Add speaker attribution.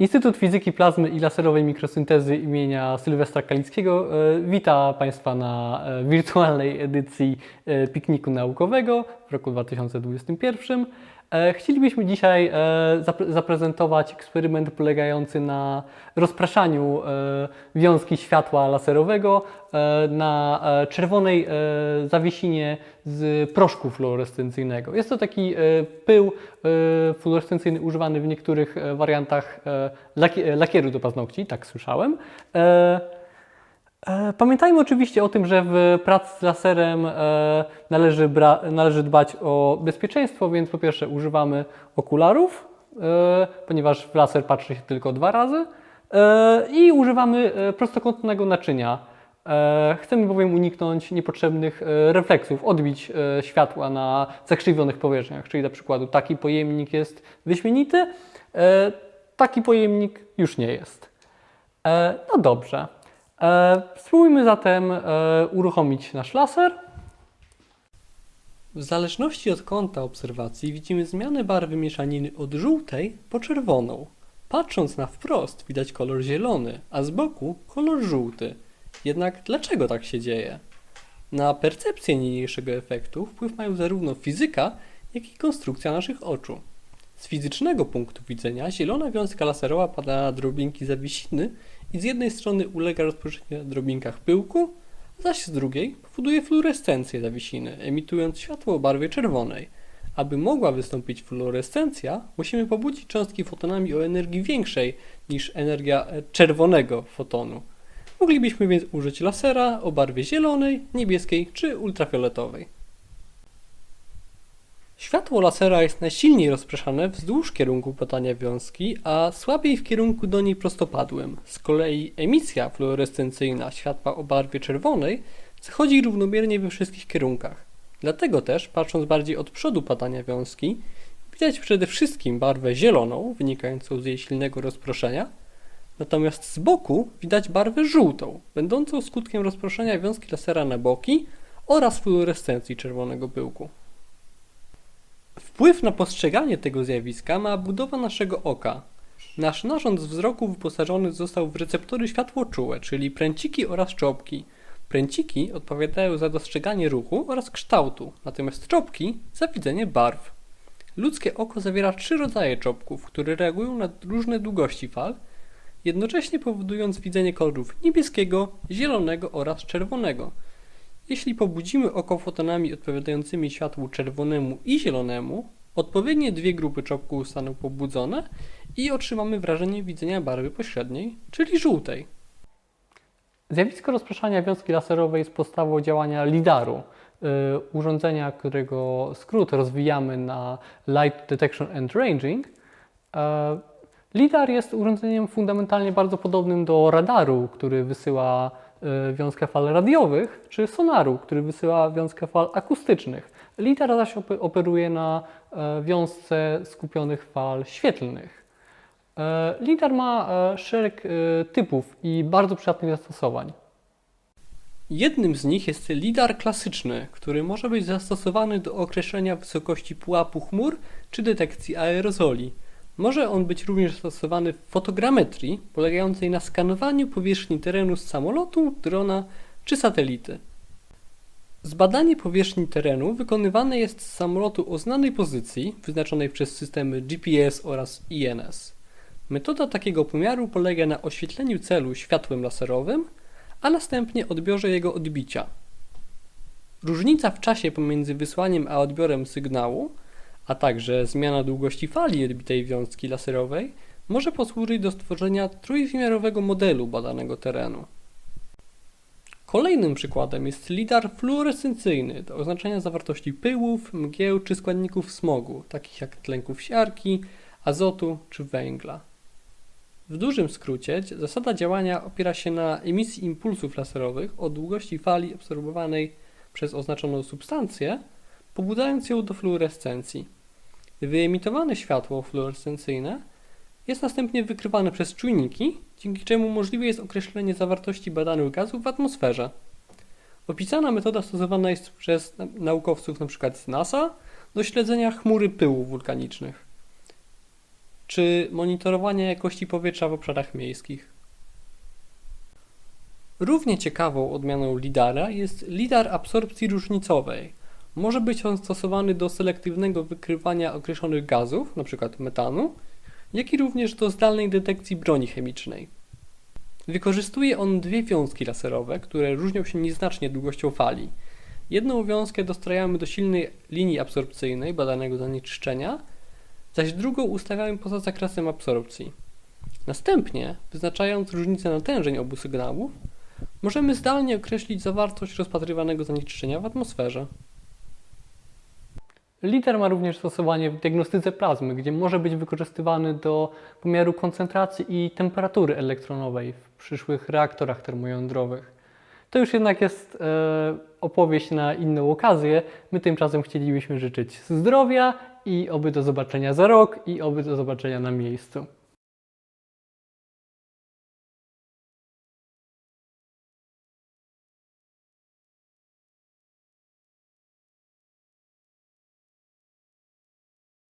Speaker 1: Instytut Fizyki Plazmy i Laserowej Mikrosyntezy imienia Sylwestra Kalickiego e, wita Państwa na e, wirtualnej edycji e, pikniku naukowego w roku 2021. E, Chcielibyśmy dzisiaj e, zapre- zaprezentować eksperyment polegający na rozpraszaniu e, wiązki światła laserowego na czerwonej zawiesinie z proszku fluorescencyjnego. Jest to taki pył fluorescencyjny używany w niektórych wariantach laki- lakieru do paznokci, tak słyszałem. E, Pamiętajmy oczywiście o tym, że w pracy z laserem e, należy, należy dbać o bezpieczeństwo, więc po pierwsze używamy okularów, e, ponieważ w laser patrzy się tylko dwa razy i używamy prostokątnego naczynia. Chcemy bowiem uniknąć niepotrzebnych refleksów, odbić światła na zakrzywionych powierzchniach, czyli na przykład taki pojemnik jest wyśmienity, taki pojemnik już nie jest. No dobrze. E, Spróbujmy zatem e, uruchomić nasz laser. W zależności od kąta obserwacji widzimy zmianę barwy mieszaniny od żółtej po czerwoną. Patrząc na wprost widać kolor zielony, a z boku kolor żółty. Jednak dlaczego tak się dzieje? Na percepcję niniejszego efektu wpływ mają zarówno fizyka, jak i konstrukcja naszych oczu. Z fizycznego punktu widzenia zielona wiązka laserowa pada na drobinki zawiesiny i z jednej strony ulega rozproszeniu na drobinkach pyłku, zaś z drugiej powoduje fluorescencję zawiesiny, emitując światło o barwie czerwonej. Aby mogła wystąpić fluorescencja, musimy pobudzić cząstki fotonami o energii większej niż energia e, czerwonego fotonu. Moglibyśmy więc użyć lasera o barwie zielonej, niebieskiej czy ultrafioletowej. Światło lasera jest najsilniej rozpraszane wzdłuż kierunku padania wiązki, a słabiej w kierunku do niej prostopadłym. Z kolei emisja fluorescencyjna światła o barwie czerwonej zachodzi równomiernie we wszystkich kierunkach. Dlatego też, patrząc bardziej od przodu padania wiązki, widać przede wszystkim barwę zieloną, wynikającą z jej silnego rozproszenia, natomiast z boku widać barwę żółtą, będącą skutkiem rozproszenia wiązki lasera na boki oraz fluorescencji czerwonego pyłku. Wpływ na postrzeganie tego zjawiska ma budowa naszego oka. Nasz narząd wzroku wyposażony został w receptory światłoczułe, czyli pręciki oraz czopki. Pręciki odpowiadają za dostrzeganie ruchu oraz kształtu, natomiast czopki za widzenie barw. Ludzkie oko zawiera trzy rodzaje czopków, które reagują na różne długości fal, jednocześnie powodując widzenie kolorów niebieskiego, zielonego oraz czerwonego. Jeśli pobudzimy oko fotonami odpowiadającymi światłu czerwonemu i zielonemu, odpowiednie dwie grupy czopków zostaną pobudzone i otrzymamy wrażenie widzenia barwy pośredniej, czyli żółtej. Zjawisko rozpraszania wiązki laserowej jest podstawą działania LIDAR-u, y, urządzenia, którego skrót rozwijamy na Light Detection and Ranging. E, LIDAR jest urządzeniem fundamentalnie bardzo podobnym do radaru, który wysyła y, wiązkę fal radiowych, czy sonaru, który wysyła wiązkę fal akustycznych. LIDAR zaś ope- operuje na e, wiązce skupionych fal świetlnych. E, LIDAR ma e, szereg typów i bardzo przydatnych zastosowań. Jednym z nich jest lidar klasyczny, który może być zastosowany do określenia wysokości pułapu chmur czy detekcji aerozoli. Może on być również zastosowany w fotogrametrii, polegającej na skanowaniu powierzchni terenu z samolotu, drona czy satelity. Zbadanie powierzchni terenu wykonywane jest z samolotu o znanej pozycji, wyznaczonej przez systemy GPS oraz INS. Metoda takiego pomiaru polega na oświetleniu celu światłem laserowym, a następnie odbiorze jego odbicia. Różnica w czasie pomiędzy wysłaniem a odbiorem sygnału, a także zmiana długości fali odbitej wiązki laserowej może posłużyć do stworzenia trójwymiarowego modelu badanego terenu. Kolejnym przykładem jest lidar fluorescencyjny do oznaczenia zawartości pyłów, mgieł czy składników smogu, takich jak tlenków siarki, azotu czy węgla. W dużym skrócie zasada działania opiera się na emisji impulsów laserowych o długości fali absorbowanej przez oznaczoną substancję, pobudzając ją do fluorescencji. Wyemitowane światło fluorescencyjne jest następnie wykrywane przez czujniki, dzięki czemu możliwe jest określenie zawartości badanych gazów w atmosferze. Opisana metoda stosowana jest przez na- naukowców np. z NASA do śledzenia chmury pyłów wulkanicznych. czy monitorowania jakości powietrza w obszarach miejskich. Równie ciekawą odmianą lidara jest lidar absorpcji różnicowej. Może być on stosowany do selektywnego wykrywania określonych gazów, np. metanu, jak i również do zdalnej detekcji broni chemicznej. Wykorzystuje on dwie wiązki laserowe, które różnią się nieznacznie długością fali. Jedną wiązkę dostrajamy do silnej linii absorpcyjnej badanego zanieczyszczenia, zaś drugą ustawiamy poza zakresem absorpcji. Następnie, wyznaczając różnicę natężeń obu sygnałów, możemy zdalnie określić zawartość rozpatrywanego zanieczyszczenia w atmosferze. LIDAR ma również stosowanie w diagnostyce plazmy, gdzie może być wykorzystywany do pomiaru koncentracji i temperatury elektronowej w przyszłych reaktorach termojądrowych. To już jednak jest e, opowieść na inną okazję. My tymczasem chcielibyśmy życzyć zdrowia i oby do zobaczenia za rok i oby do zobaczenia na miejscu.